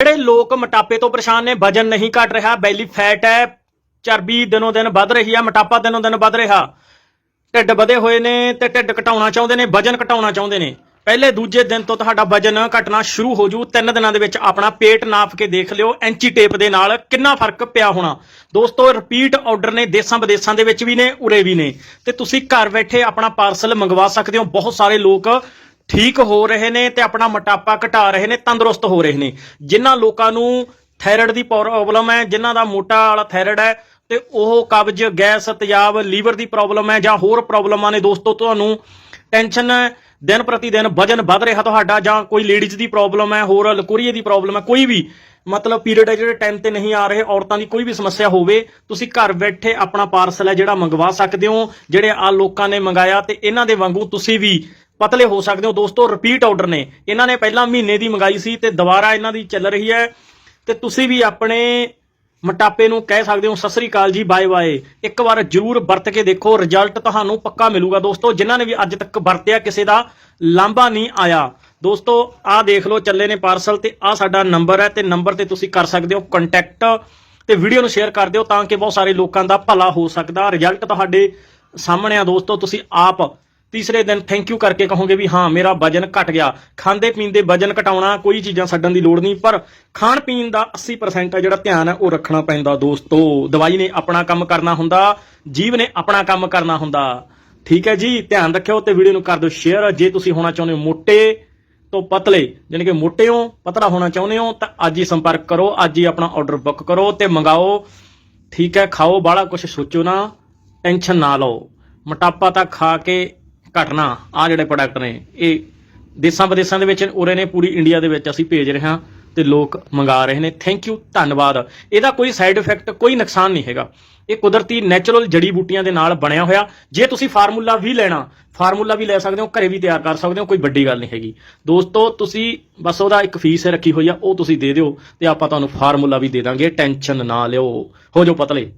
ਜਿਹੜੇ ਲੋਕ ਮੋਟਾਪੇ ਤੋਂ ਪਰੇਸ਼ਾਨ ਨੇ, ਵਜਨ ਨਹੀਂ ਘਟ ਰਿਹਾ, ਬੈਲੀ ਫੈਟ ਹੈ, ਚਰਬੀ ਦਿਨੋਂ ਦਿਨ ਵੱਧ ਰਹੀ ਹੈ ਮੋਟਾਪਾ ਦਿਨੋਂ ਦਿਨ ਵੱਧ ਰਿਹਾ। ਢਿੱਡ ਵਧੇ ਹੋਏ ਨੇ ਤੇ ਢਿੱਡ ਘਟਾਉਣਾ ਚਾਹੁੰਦੇ ਨੇ, ਵਜਨ ਘਟਾਉਣਾ ਚਾਹੁੰਦੇ ਨੇ। ਪਹਿਲੇ ਦੂਜੇ ਦਿਨ ਤੋਂ ਤੁਹਾਡਾ ਵਜਨ ਘਟਣਾ ਸ਼ੁਰੂ ਹੋ ਜੂ, ਤਿੰਨ ਦਿਨਾਂ ਦੇ ਵਿੱਚ ਆਪਣਾ ਪੇਟ ਨਾਪ ਕੇ ਦੇਖ ਲਿਓ, ਐਂਚੀ ਟੇਪ ਦੇ ਨਾਲ ਕਿੰਨਾ ਫ਼ਰਕ ਪਿਆ ਹੋਣਾ। ਦੋਸਤੋ ਰਿਪੀਟ ਆਰਡਰ ਨੇ ਦੇਸ਼ਾਂ ਵਿਦੇਸ਼ਾਂ ਦੇ ਵਿੱਚ ਵੀ ਨੇ, ਉਰੇ ਵੀ ਨੇ। ਤੇ ਤੁਸੀਂ ਘਰ ਬੈਠੇ ਆਪਣਾ ਪਾਰਸਲ ਮੰਗਵਾ ਸਕਦੇ ਹੋ। ਬਹੁਤ ਸਾਰੇ ਲੋਕ ਠੀਕ ਹੋ ਰਹੇ ਨੇ ਤੇ ਆਪਣਾ ਮੋਟਾਪਾ ਘਟਾ ਰਹੇ ਨੇ, ਤੰਦਰੁਸਤ ਹੋ ਰਹੇ ਨੇ। ਜਿਨ੍ਹਾਂ ਲੋਕਾਂ ਨੂੰ ਥਾਇਰਾਇਡ ਦੀ ਪ੍ਰੋਬਲਮ ਹੈ, ਜਿਨ੍ਹਾਂ ਦਾ ਮੋਟਾ ਵਾਲਾ ਥਾਇਰਾਇਡ ਹੈ ਤੇ ਉਹ ਕਬਜ਼, ਗੈਸ, ਤੇਜ਼ਾਬ, ਲੀਵਰ ਦੀ ਪ੍ਰੋਬਲਮ ਹੈ ਜਾਂ ਹੋਰ ਪ੍ਰੋਬਲਮਾਂ ਨੇ ਦੋਸਤੋ, ਤੁਹਾਨੂੰ ਟੈਨਸ਼ਨ ਹੈ ਦਿਨ ਪ੍ਰਤੀ ਦਿਨ ਵਜਨ ਵੱਧ ਰਿਹਾ ਤੁਹਾਡਾ ਜਾਂ ਕੋਈ ਲੇਡੀਜ਼ ਦੀ ਪ੍ਰੋਬਲਮ ਹੈ, ਹੋਰ ਲਕੁਰੀਏ ਦੀ ਪ੍ਰੋਬਲਮ ਹੈ, ਕੋਈ ਵੀ ਮਤਲਬ ਪੀਰੀਅਡ ਹੈ ਜਿਹੜੇ ਟਾਈਮ ਤੇ ਨਹੀਂ ਆ ਰਹੇ, ਔਰਤਾਂ ਦੀ ਕੋਈ ਵੀ ਸਮੱਸਿਆ ਹੋਵੇ, ਤੁਸੀਂ ਘਰ ਬੈਠੇ ਆਪਣਾ ਪਾਰਸਲ ਹੈ ਜਿਹੜਾ ਮੰਗਵਾ ਸਕਦੇ ਹੋ, ਜਿਹੜੇ ਆ ਲੋਕਾਂ ਨੇ ਮੰਗਾਇਆ ਤੇ ਇਹਨਾਂ ਦੇ ਵਾਂਗੂ ਤੁਸੀਂ ਵੀ ਪਤਲੇ ਹੋ ਸਕਦੇ ਹੋ ਦੋਸਤੋ ਰਿਪੀਟ ਆਰਡਰ ਨੇ। ਇਹਨਾਂ ਨੇ ਪਹਿਲਾਂ ਮਹੀਨੇ ਦੀ ਮੰਗਾਈ ਸੀ ਤੇ ਦੁਬਾਰਾ ਇਹਨਾਂ ਦੀ ਚੱਲ ਰਹੀ ਹੈ। ਤੇ ਤੁਸੀਂ ਵੀ ਆਪਣੇ ਮੋਟਾਪੇ ਨੂੰ ਕਹਿ ਸਕਦੇ ਹੋ। ਸਤਿ ਸ੍ਰੀ ਅਕਾਲ ਜੀ ਬਾਏ ਬਾਏ ਇੱਕ ਵਾਰ ਜਰੂਰ ਵਰਤ ਕੇ ਦੇਖੋ। ਰਿਜ਼ਲਟ ਤੁਹਾਨੂੰ ਪੱਕਾ ਮਿਲੂਗਾ ਦੋਸਤੋ। ਜਿਨ੍ਹਾਂ ਨੇ ਵੀ ਅੱਜ ਤੱਕ ਵਰਤਿਆ, ਕਿਸੇ ਦਾ ਲਾਂਭਾ ਨਹੀਂ ਆਇਆ। ਦੋਸਤੋ, ਆਹ ਦੇਖ ਲਓ, ਚੱਲੇ ਨੇ ਪਾਰਸਲ ਤੇ ਆਹ ਸਾਡਾ ਨੰਬਰ ਹੈ ਤੇ ਨੰਬਰ ਤੇ ਤੁਸੀਂ ਕਰ ਸਕਦੇ ਹੋ ਕੰਟੈਕਟ ਤੇ ਵੀਡੀਓ ਨੂੰ ਸ਼ੇਅਰ ਕਰ ਦਿਓ ਤਾਂ ਕਿ ਬਹੁਤ ਸਾਰੇ ਲੋਕਾਂ ਦਾ ਭਲਾ ਹੋ ਸਕਦਾ। ਰਿਜ਼ਲਟ ਤੁਹਾਡੇ ਸਾਹਮਣੇ ਆ ਦੋਸਤੋ। ਤੁਸੀਂ ਆਪ ਤੀਸਰੇ ਦਿਨ ਥੈਂਕ ਯੂ ਕਰਕੇ ਕਹੋਗੇ ਵੀ ਹਾਂ, ਮੇਰਾ ਵਜਨ ਘਟ ਗਿਆ। ਖਾਂਦੇ ਪੀਂਦੇ ਵਜਨ ਘਟਾਉਣਾ ਕੋਈ ਚੀਜ਼ਾਂ ਛੱਡਣ ਦੀ ਲੋੜ ਨਹੀਂ, ਪਰ ਖਾਣ ਪੀਣ ਦਾ 80% ਹੈ ਜਿਹੜਾ ਧਿਆਨ ਹੈ, ਉਹ ਰੱਖਣਾ ਪੈਂਦਾ ਦੋਸਤੋ। ਦਵਾਈ ਨੇ ਆਪਣਾ ਕੰਮ ਕਰਨਾ ਹੁੰਦਾ, ਜੀਵ ਨੇ ਆਪਣਾ ਕੰਮ ਕਰਨਾ ਹੁੰਦਾ। ਠੀਕ ਹੈ ਜੀ, ਧਿਆਨ ਰੱਖਿਓ ਤੇ ਵੀਡੀਓ ਨੂੰ ਕਰ ਦਿਓ ਸ਼ੇਅਰ ਜੇ ਤੁਸੀਂ ਹੋਣਾ ਚਾਹੁੰਦੇ ਹੋ ਮੋਟੇ ਤੋਂ ਪਤਲੇ ਯਾਨੀ ਕਿ ਮੋਟੇ ਹੋ, ਪਤਲਾ ਹੋਣਾ ਚਾਹੁੰਦੇ ਹੋ, ਤਾਂ ਅੱਜ ਹੀ ਸੰਪਰਕ ਕਰੋ, ਅੱਜ ਹੀ ਆਪਣਾ ਆਰਡਰ ਬੁੱਕ ਕਰੋ ਤੇ ਮੰਗਾਓ। ਠੀਕ ਹੈ, ਖਾਓ, ਬਾਹਲਾ ਕੁਝ ਸੋਚੋ ਨਾ ਟੈਨਸ਼ਨ ਨਾ ਲਓ। ਮੋਟਾਪਾ ਤਾਂ ਖਾ ਕੇ ਘਟਨਾ ਆ ਜਿਹੜੇ ਪ੍ਰੋਡਕਟ ਨੇ, ਇਹ ਦੇਸ਼ਾਂ ਵਿਦੇਸ਼ਾਂ ਦੇ ਵਿੱਚ ਉਰੇ ਨੇ, ਪੂਰੀ ਇੰਡੀਆ ਦੇ ਵਿੱਚ ਅਸੀਂ ਭੇਜ ਰਹੇ ਹਾਂ ਤੇ ਲੋਕ ਮੰਗਾ ਰਹੇ ਨੇ। ਥੈਂਕ ਯੂ ਧੰਨਵਾਦ। ਇਹਦਾ ਕੋਈ ਸਾਈਡ ਇਫੈਕਟ ਕੋਈ ਨੁਕਸਾਨ ਨਹੀਂ ਹੈਗਾ। ਇਹ ਕੁਦਰਤੀ ਨੈਚੁਰਲ ਜੜੀ ਬੂਟੀਆਂ ਦੇ ਨਾਲ ਬਣਿਆ ਹੋਇਆ। ਜੇ ਤੁਸੀਂ ਫਾਰਮੂਲਾ ਵੀ ਲੈਣਾ, ਫਾਰਮੂਲਾ ਵੀ ਲੈ ਸਕਦੇ ਹੋ, ਘਰੇ ਵੀ ਤਿਆਰ ਕਰ ਸਕਦੇ ਹੋ, ਕੋਈ ਵੱਡੀ ਗੱਲ ਨਹੀਂ ਹੈਗੀ। ਦੋਸਤੋ, ਤੁਸੀਂ ਬਸ ਉਹਦਾ ਇੱਕ ਫੀਸ ਰੱਖੀ ਹੋਈ ਆ, ਉਹ ਤੁਸੀਂ ਦੇ ਦਿਓ ਤੇ ਆਪਾਂ ਤੁਹਾਨੂੰ ਫਾਰਮੂਲਾ ਵੀ ਦੇ ਦਾਂਗੇ। ਟੈਨਸ਼ਨ ਨਾ ਲਿਓ। ਹੋ ਜਾਓ ਪਤਲੇ।